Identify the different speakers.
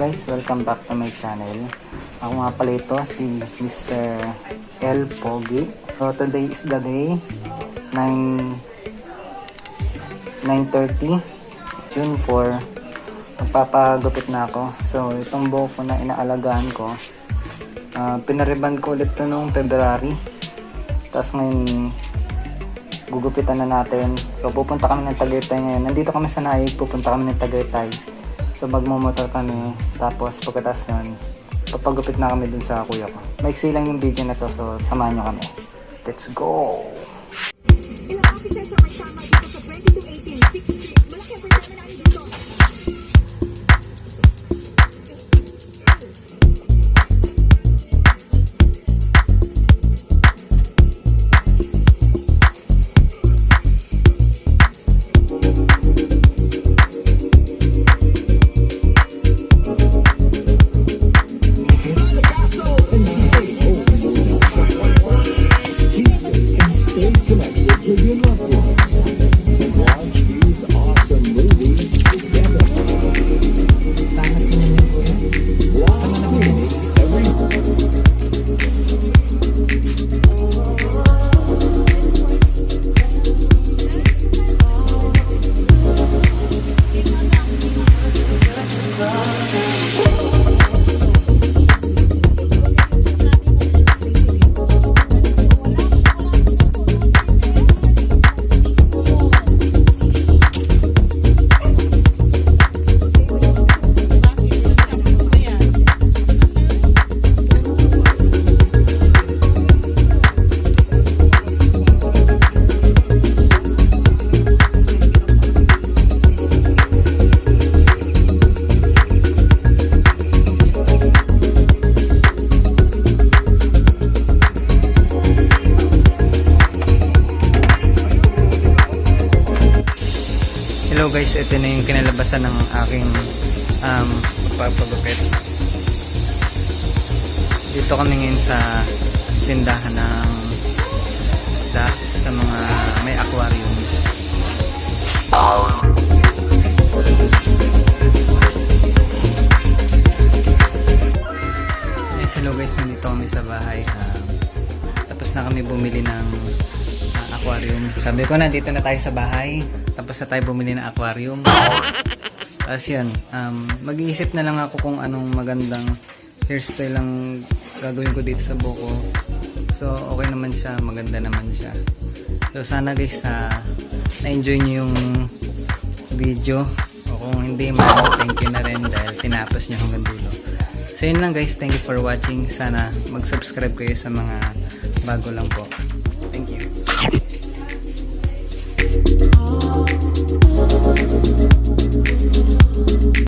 Speaker 1: guys, welcome back to my channel. Ako nga pala ito, si Mr. L. Pogi. So today is the day, 9 9.30, June 4. Magpapagupit na ako. So itong buhok ko na inaalagaan ko, uh, pinariban ko ulit to noong February. Tapos ngayon, gugupitan na natin. So pupunta kami ng Tagaytay ngayon. Nandito kami sa Naig, pupunta kami ng Tagaytay. So magmumotor kami, tapos pagkatapos nun, papagupit na kami dun sa kuya ko. Maiksi lang yung video na to, so samahan nyo kami. Let's go!
Speaker 2: Ilang officers ang may tama dito sa 2218 6th Street. Malaki ang dito.
Speaker 3: Estoy bien.
Speaker 1: Hello guys, ito na yung kinalabasan ng aking um, pagpapagupit. Dito kami ngayon sa tindahan ng isda sa mga may aquarium. Yes, hello guys, nandito kami sa bahay. Um, tapos na kami bumili ng aquarium. Sabi ko na, dito na tayo sa bahay. Tapos na tayo bumili ng aquarium. Tapos yun, um, mag-iisip na lang ako kung anong magandang hairstyle lang gagawin ko dito sa buko. So, okay naman siya, maganda naman siya. So, sana guys, na na-enjoy nyo yung video. O kung hindi man, thank you na rin dahil tinapos nyo hanggang dulo. So, yun lang guys, thank you for watching. Sana mag-subscribe kayo sa mga bago lang po.